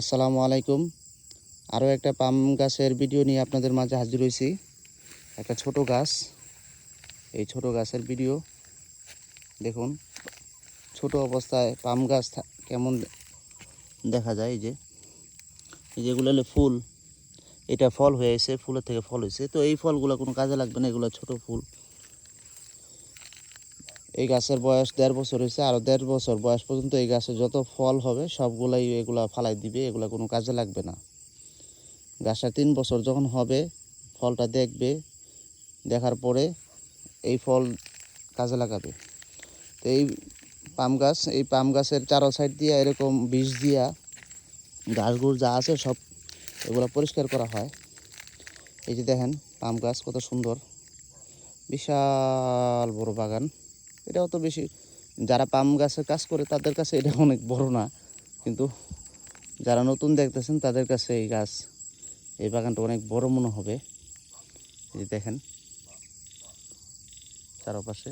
আসসালামু আলাইকুম। আরও একটা পাম গাছের ভিডিও নিয়ে আপনাদের মাঝে হাজির হয়েছি। একটা ছোট গাছ। এই ছোট গাছের ভিডিও। দেখুন, ছোট অবস্থায় পাম গাছ কেমন দেখা যায় এই যে। এই যেগুলো হলো ফুল। এটা ফল হয়েছে ফুলের থেকে ফল হয়েছে। তো এই ফলগুলো কোনো কাজে লাগবে না, এগুলো ছোট ফুল। এই গাছের বয়স দেড় বছর হয়েছে আরও দেড় বছর বয়স পর্যন্ত এই গাছে যত ফল হবে, সবগুলাই এগুলা ফালাই দিবে, এগুলা কোনো কাজে লাগবে না। গাছটা তিন বছর যখন হবে, ফলটা দেখবে, দেখার পরে এই ফল কাজে লাগাবে। তো এই পাম গাছ, এই পাম গাছের চারো সাইড দিয়ে এরকম বিষ দিয়া ঘাসগুলো যা আছে সব এগুলো পরিষ্কার করা হয়। এই যে দেখেন, পাম গাছ কত সুন্দর, বিশাল বড় বাগান। এটাও তো বেশি। যারা পাম গাছের কাজ করে, তাদের কাছে এটা অনেক বড় না। কিন্তু যারা নতুন দেখতেছেন, তাদের কাছে এই গাছ, এই বাগানটা অনেক বড় মনে হবে। এই দেখেন, চারপাশে।